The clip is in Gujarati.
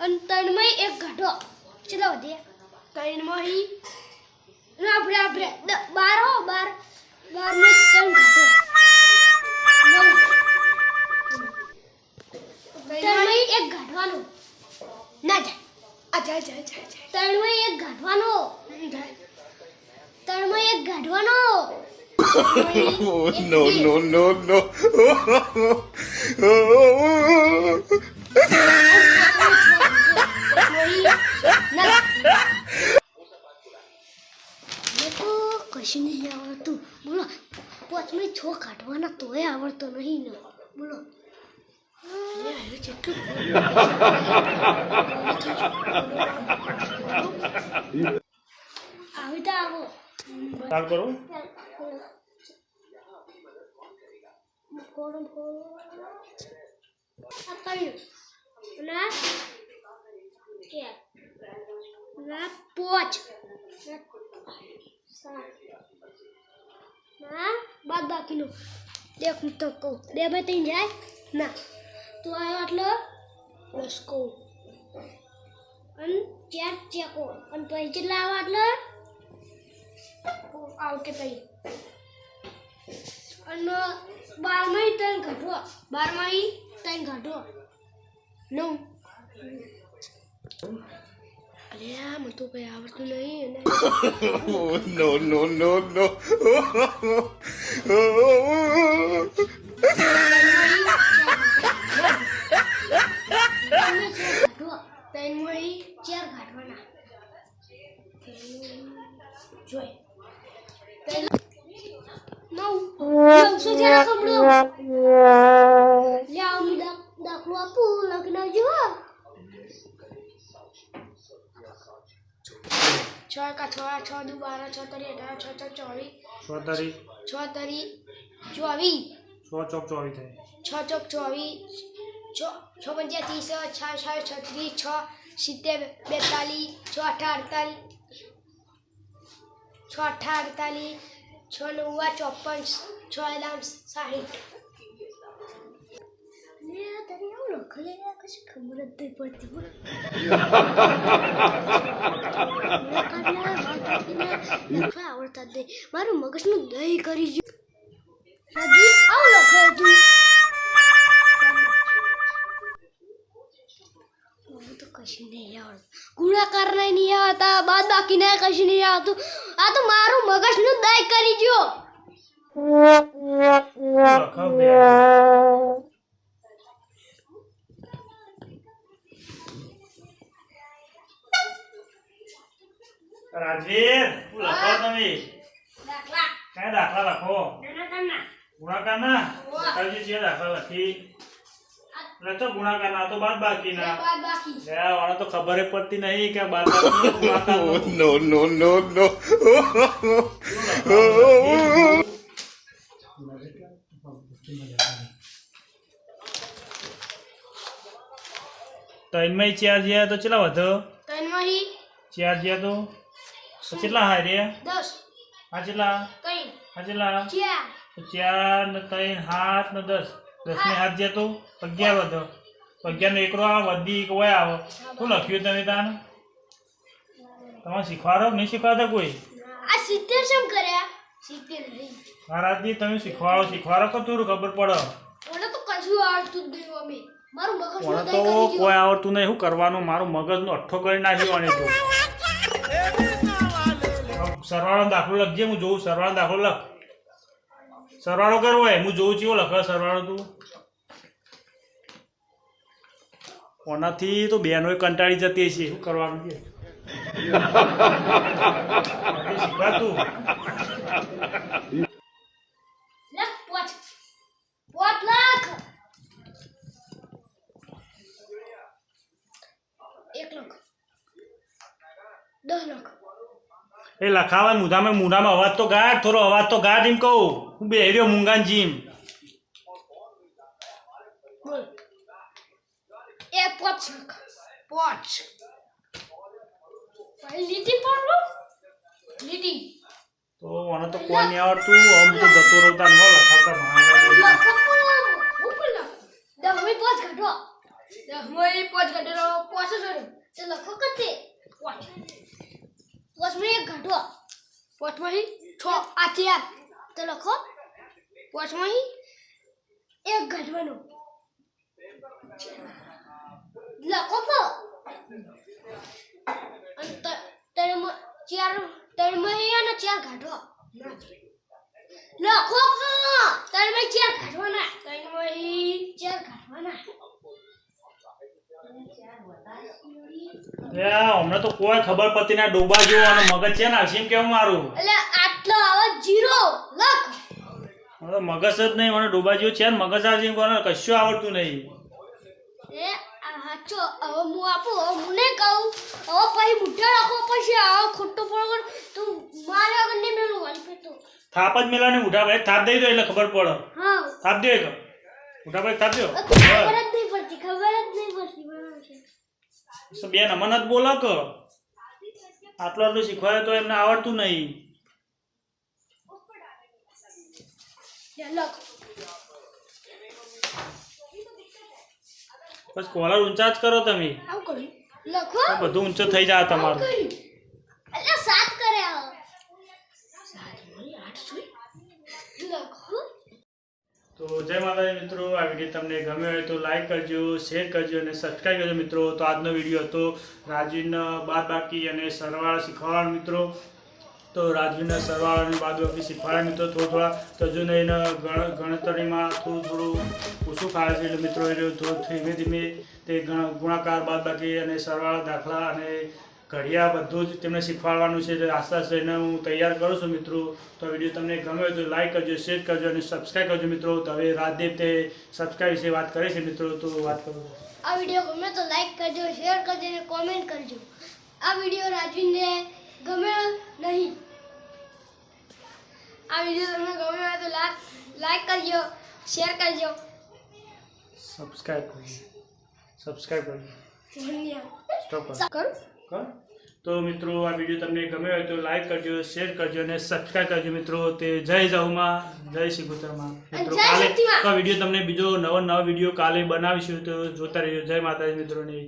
અને એક ગાઢો ચલો વધે ત્રણમાં ના આપણે આપણે. બાર હો બાર. બારમાં ત્રણ નવ એક ગાઢવાનો ના જાય આ જાય જાય જાય જાય એક ગાઢવાનો જાય ત્રણમાં એક ગાઢવાનો Oh, no, no, no, no. કશું નહીં આવડતું બોલો પાંચમી છો કાઢવાના તોય આવડતો નહીં ને બોલો આવી તો આવો ચાલ કરો ના કે? ના પોચ. ના બાદ બાકીનું. દેખ, હું તો કહું. બે ભાઈ ત્રણ જાય? ના. તું આવ્યો એટલે બસ કહું અને ચાર ચેકો. અને પછી કેટલા આવ્યા એટલે આવ કે તઈ. અને બારમાહી ત્રણ ઘટવો બારમાહી ત્રણ ઘટવો નવ. અરે આ મને તો કઈ આવડતું નહીં no, no, no, no. ત્રણમાં ચાર ઘાટવાના જોઈ. નવ નવસો જરા કમડો લે આમ દાખલો આપું આવજો હો છ એકા છ છ દુ બાર છ તરી અઢાર છ છ ચોવીસ છ તારીખ છ તરી ચોવીસ છ ચોક ચોવીસ થાય છ ચોક ચોવીસ છ છ ત્રીસ છત્રીસ છ સિત્તેર બેતાલીસ છ અઠાર અડતાલીસ છ અઠાર અડતાલીસ છ નવ્વા ચોપન છ એલામ સાહીઠ. ખબર જ નહીં પડતી લખવા આવડતા જ નહીં. મારું મગજનું દહીં કરી ગયું. આવું લખો તું મને તો કશું નહીં આવડતું ગુણાકાર નહીં આવતા બાદ બાકી નહીં કશું નહીં આવતું આ તો મારું મગજનું દય કરી ગયો રાજવીર શું લખો તમે દાખલા કઈ દાખલા લખો ગુણાકાર ના ગુણાકાર ના દાખલા લખી લખો ગુણાકારના તો બાદ બાકી. લે વાળા તો ખબર પડતી નહીં કે બાદ બાકી નો. નો નો no, no. ચાર જ્યા તો કેટલા વધો? ઈ ચાર જ્યા તો? તો કેટલા હાય રે? દસ. આ કેટલા આ કેટલા ચાર. ચાર ને ત્રણ હાથ ને દસ. દસ ને હાથ જતો તો અગિયાર વધો. અગિયાર નો એકડો આવે વધી એક હોય આવે. શું લખ્યું તમે તાને તમારે શીખવાડો નહીં શીખવાડતા કોઈ? આ સિત્તેર શેમ કર્યા? સિત્તેર નહીં. તમે શીખવાડો શીખવાડો કે તું ખબર પડે? મને તો કશું આવડતું જ નહીં અમે મારું મગજ તો કોઈ આવડતું નહીં. શું કરવાનું? મારું મગજનો અઠ્ઠો કરી નાખ્યો અને તો સરવાળો દાખલો લખજે હું જોઉં. સરવાળો દાખલો લખ. સરવાળો કરવો હોય હું જોઉં છું લખ સરવાળો તું. ઓનાથી તો બેનો કંટાળી જતી છે શું કરવાનું છે શીખવાતું એ લખાવા મુધામાં મુઢામાં અવાજ તો ગાઢ થોડો અવાજ તો ગાઢ એમ કહું. હું બે રહ્યો મુંગાન જીમ. બોલ. પાંચ પછી લીટી પાડો લીટી તો મને તો કોઈ નહીં આવડતું. આમ તો જતો રહેતા ન લખાવતા ભણાવતા લખો પણ હું પણ લખો દસમી પાંચ ઘટો દસમોય પાંચ ઘટેલો પાંચ જ હોય. લખો કતે પાંચ પાંચમાં એક ઘટો પાંચમાંથી છ. આ ચાર તો લખો. પાંચમાંથી એક ઘટવાનો લખો તો અને ત- ત્રણમાં ચાર ચાર ઘટો લખો ચાર ચાર હમણાં તો કોઈ ખબર પડતી ના ડોબા જેવો અને મગજ છે ને હસીમ કેવું મારું? એટલે આટલો આવો જીરો. લખ મને મગજ જ નહીં મને ડોબા જેવું છે મગજ હસીમ કોને કશું આવડતું નહીં. હાચો હવે હું આપું હવે હું નહીં કહું. હવે પછી બુઢા રાખો પછી આવો ખોટો પડો તું મારે આગળ નહીં મેળવું વાલી તો. થાપ જ મેલાને ઉઠા ભાઈ થાપ દઈ દો એટલે ખબર પડે. હા. થાપ દે તો. ઉઠા ભાઈ થાપ દો. ખબર જ નહીં પડતી ખબર જ નહીં પડતી બરાબર છે. તો બેન અમને જ બોલો કે આટલું આટલું શીખવાડે તો એમને આવડતું નહીં. લખ બસ કોલર ઊંચા જ કરો તમે. આવું કર્યું? લખો. બધું ઊંચો થઈ જાય તમારું. એટલે સાત કરે. તો જય માતાજી મિત્રો આ વીડિયો તમને ગમ્યો હોય તો લાઈક કરજો શેર કરજો અને સબસ્ક્રાઈબ કરજો મિત્રો. તો આજનો વીડિયો હતો રાજવીના બાદ બાકી અને સરવાળા શીખવાડવાનો મિત્રો. તો રાજવીના સરવાળા અને બાદ બાકી શીખવાડ્યા મિત્રો, થોડા થોડા તો હજુ ગણતરીમાં થોડું થોડું ઓછું ખાય છે. એટલે મિત્રો એ થોડું ધીમે ધીમે તે ગણ, ગુણાકાર બાદ બાકી અને સરવાળા દાખલા અને ઘડિયા બધું જ તેમને શીખવાડવાનું છે. આસ્તે આસ્તે એને હું તૈયાર કરું છું મિત્રો. તો વીડિયો તમને ગમે તો લાઇક કરજો, શેર કરજો અને સબસ્ક્રાઈબ કરજો મિત્રો. તો હવે રાજદેવ તે સબસ્ક્રાઈબ વિશે વાત કરે છે મિત્રો. તો વાત કરું. આ વીડિયો ગમે તો લાઇક કરજો, શેર કરજો અને કોમેન્ટ કરજો. આ વીડિયો રાજવીને ગમે નહીં. આ વીડિયો તમને ગમ્યો હોય તો લાઈક લાઈક કરજો શેર કરજો. સબસ્ક્રાઇબ કરજો. સબસ્ક્રાઇબ કરજો. સ્ટોપ કરો? કર. તો મિત્રો આ વીડિયો તમને ગમ્યો હોય તો લાઈક કરજો શેર કરજો અને સબસ્ક્રાઈબ કરજો મિત્રો. તે જય જાઉમાં જય શ્રી ગુતરમાં મિત્રો કાલે. તો વીડિયો તમને બીજો નવો નવો વીડિયો કાલે બનાવીશું તો જોતા રહેજો. જય માતાજી મિત્રોને